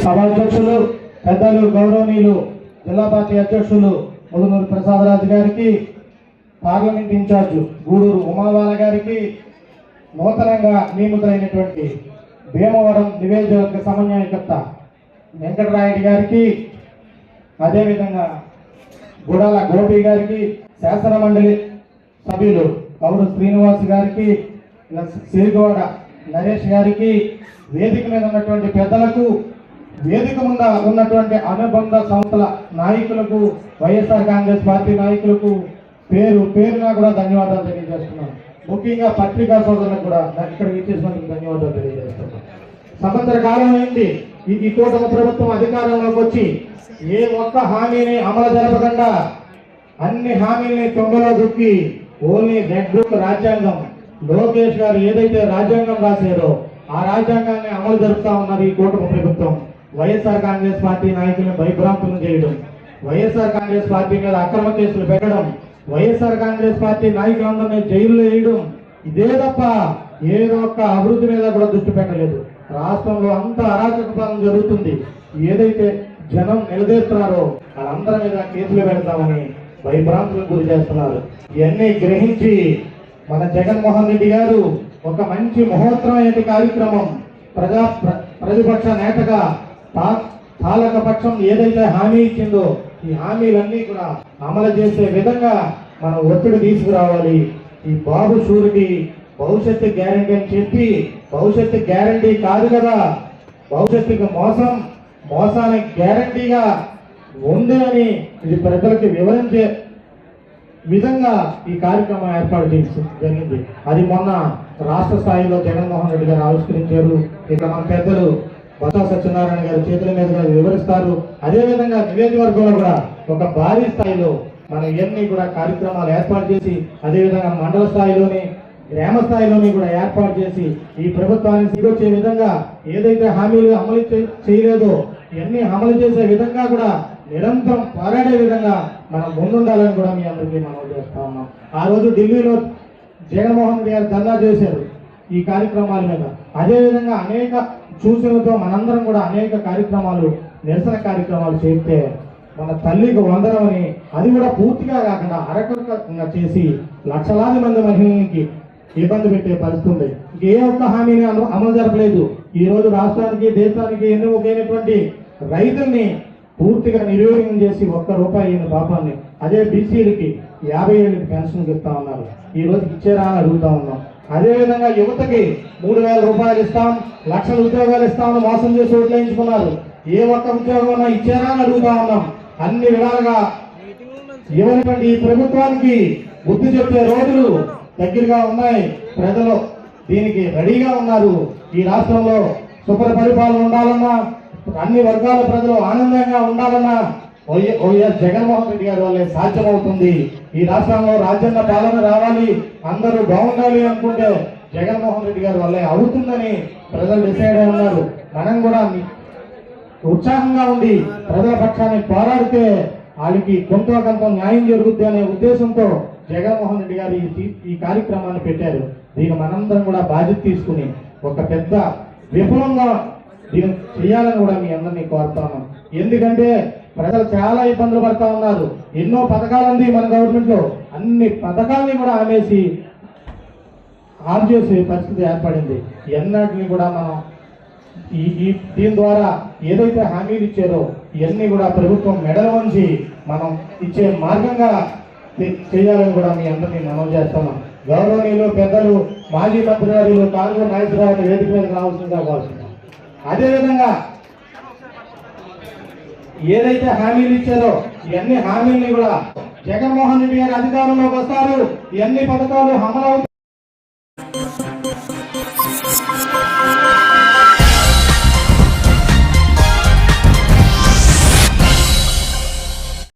సభాధ్యక్షులు పెద్దలు గౌరవనీయులు జిల్లా పార్టీ అధ్యక్షులు ముదునూరు ప్రసాదరాజు గారికి పార్లమెంట్ ఇన్ఛార్జ్ గూడూరు ఉమాబాల గారికి నూతనంగా నియమితులైనటువంటి భీమవరం నివేదిక సమన్వయకర్త వెంకటరాయుడు గారికి అదేవిధంగా గుడాల గోపి గారికి శాసన మండలి సభ్యులు కౌరు శ్రీనివాస్ గారికి సిరిగోడ నరేష్ గారికి వేదిక మీద ఉన్నటువంటి పెద్దలకు వేదిక ముంద ఉన్నటువంటి అనుబంధ సంస్థల నాయకులకు వైఎస్ఆర్ కాంగ్రెస్ పార్టీ నాయకులకు పేరు పేరుగా కూడా ధన్యవాదాలు తెలియజేస్తున్నాను. ముఖ్యంగా పత్రికా సోదరులకు కూడా ఇక్కడ విచ్చేసినందుకు ధన్యవాదాలు తెలియజేస్తున్నాను. సంవత్సర కాలం అయింది ఈ కూటమి ప్రభుత్వం అధికారంలోకి వచ్చి ఏ ఒక్క హామీని అమలు జరపకుండా అన్ని హామీల్ని తొంగలో దుక్కి ఓన్లీ రెడ్ బుక్ రాజ్యాంగం లోకేష్ గారు ఏదైతే రాజ్యాంగం రాశారో ఆ రాజ్యాంగాన్ని అమలు జరుపుతా ఉన్నారు ఈ కూటమి ప్రభుత్వం. వైఎస్ఆర్ కాంగ్రెస్ పార్టీ నాయకులను భయభ్రాంతులను చేయడం వైఎస్ఆర్ కాంగ్రెస్ పార్టీ మీద అక్రమ కేసులు పెట్టడం వైఎస్ఆర్ కాంగ్రెస్ పార్టీ నాయకులందరినీ జైల్లో వేయడం ఇదే తప్ప ఏదో ఒక్క అభివృద్ధి మీద కూడా దృష్టి పెట్టలేదు. రాష్ట్రంలో అంత అరాచక పాలన జరుగుతుంది. ఏదైతే జనం నిలదీస్తున్నారో వాళ్ళందరి మీద కేసులు పెడతామని భయభ్రాంతులకు గురి చేస్తున్నారు. ఇవన్నీ గ్రహించి మన జగన్మోహన్ రెడ్డి గారు ఒక మంచి మహోత్తరమైన కార్యక్రమం ప్రజా ప్ర- ప్రతిపక్ష నేతగా పా- ఏదైతే హామీ ఇచ్చిందో ఈ హామీలన్నీ కూడా అమలు చేసే విధంగా మనం ఒత్తిడి తీసుకురావాలి. ఈ బాబు షూరిటీ భవిష్యత్తు గ్యారంటీ అని చెప్పి భవిష్యత్తు గ్యారంటీ కాదు కదా. భవిష్యత్తుకి మోసం మోసానికి గ్యారంటీగా ఉంది అని ఇది ప్రజలకు వివరించే విధంగా ఈ కార్యక్రమం ఏర్పాటు చేసి జరిగింది. అది మొన్న రాష్ట్ర స్థాయిలో జగన్మోహన్ రెడ్డి గారు ఆవిష్కరించారు. ఇక మన పెద్దలు బొత్స సత్యనారాయణ గారు చేతుల మీదుగా వివరిస్తారు. అదేవిధంగా నియోజకవర్గంలో కూడా ఒక భారీ స్థాయిలో మనం ఇవన్నీ కూడా కార్యక్రమాలు ఏర్పాటు చేసి అదేవిధంగా మండల స్థాయిలోని గ్రామ స్థాయిలోని కూడా ఏర్పాటు చేసి ఈ ప్రభుత్వాన్ని సిగొచ్చే విధంగా ఏదైతే హామీలు అమలు చేయలేదో ఇవన్నీ అమలు చేసే విధంగా కూడా నిరంతరం పోరాడే విధంగా మనం ముందుండాలని కూడా మీ అందరికీ మనం చేస్తా ఉన్నాం. ఆ రోజు ఢిల్లీలో జగన్మోహన్ రెడ్డి గారు ధర్నా చేశారు ఈ కార్యక్రమాల మీద. అదేవిధంగా అనేక సూచనలతో మనందరం కూడా అనేక కార్యక్రమాలు నిరసన కార్యక్రమాలు చేస్తే మన తల్లికి వందనమని అది కూడా పూర్తిగా కాకుండా అరకొరకంగా చేసి లక్షలాది మంది మహిళలకి ఇబ్బంది పెట్టే పరిస్థితి ఉంది. ఏ ఒక్క హామీని అమలు జరపలేదు. ఈ రోజు రాష్ట్రానికి దేశానికి ఎన్నుకోనటువంటి రైతుల్ని పూర్తిగా నిర్వీర్యం చేసి ఒక్క రూపాయి అయిన పాపాన్ని అదే బీసీలకి యాభై ఏళ్ళకి పెన్షన్ ఇస్తా ఉన్నారు. ఈ రోజు ఇచ్చారా అని అడుగుతా ఉన్నాం. అదేవిధంగా యువతకి మూడు వేల రూపాయలు ఇస్తాం లక్షల ఉద్యోగాలు ఇస్తామని మోసం చేసి ఓట్లు ఏ ఒక్క ఉద్యోగం ఇచ్చారా అని అడుగుతా ఉన్నాం. అన్ని విధాలుగా ఇవ్వనివ్వండి ఈ ప్రభుత్వానికి బుద్ధి చెప్పే రోజులు దగ్గరగా ఉన్నాయి. ప్రజలు దీనికి రెడీగా ఉన్నారు. ఈ రాష్ట్రంలో సుఖర పరిపాలన ఉండాలన్నా అన్ని వర్గాల ప్రజలు ఆనందంగా ఉండాలన్నా వైఎస్ జగన్మోహన్ రెడ్డి గారి వల్లే సాధ్యమవుతుంది. ఈ రాష్ట్రంలో రాజ్యాంగ పాలన రావాలి అందరూ బాగుండాలి అనుకుంటే జగన్మోహన్ రెడ్డి గారి వల్లే అవుతుందని ప్రజలు డిసైడ్ అయి ఉన్నారు. మనం కూడా ఉత్సాహంగా ఉండి ప్రజల పక్షాన్ని పోరాడితే వాళ్ళకి కొంత కొంత న్యాయం జరుగుద్ది అనే ఉద్దేశంతో జగన్మోహన్ రెడ్డి గారు ఈ ఈ కార్యక్రమాన్ని పెట్టారు. దీన్ని మనందరం కూడా బాధ్యత తీసుకుని ఒక పెద్ద విఫలంగా దీన్ని చేయాలని కూడా మీ అందరినీ కోరుతాను ఎందుకంటే ప్రజలు చాలా ఇబ్బందులు పడతా ఉన్నారు. ఎన్నో పథకాలు ఉంది మన గవర్నమెంట్లో అన్ని పథకాలని కూడా ఆమెసి ఆన్ చేసే పరిస్థితి ఏర్పడింది. ఎన్నటిని కూడా మనం ఈ ఈ దీని ద్వారా ఏదైతే హామీలు ఇచ్చారో ఇవన్నీ కూడా ప్రభుత్వం మెడల వంచి మనం ఇచ్చే మార్గంగా చేయాలని కూడా మీ అందరినీ మనం చేస్తున్నాం గౌరవనీయులు పెద్దలు మాజీ మంత్రివర్యులు కాంగ్రెస్ నాయకురావు వేదిక మీద రావాల్సిందిగా కోరుతున్నాం. అదేవిధంగా ఏదైతే హామీలు ఇచ్చారో ఇవన్నీ హామీలు కూడా జగన్మోహన్ రెడ్డి గారు అధికారంలోకి వస్తారు. ఇవన్నీ పథకాలు అమలవుతాయి.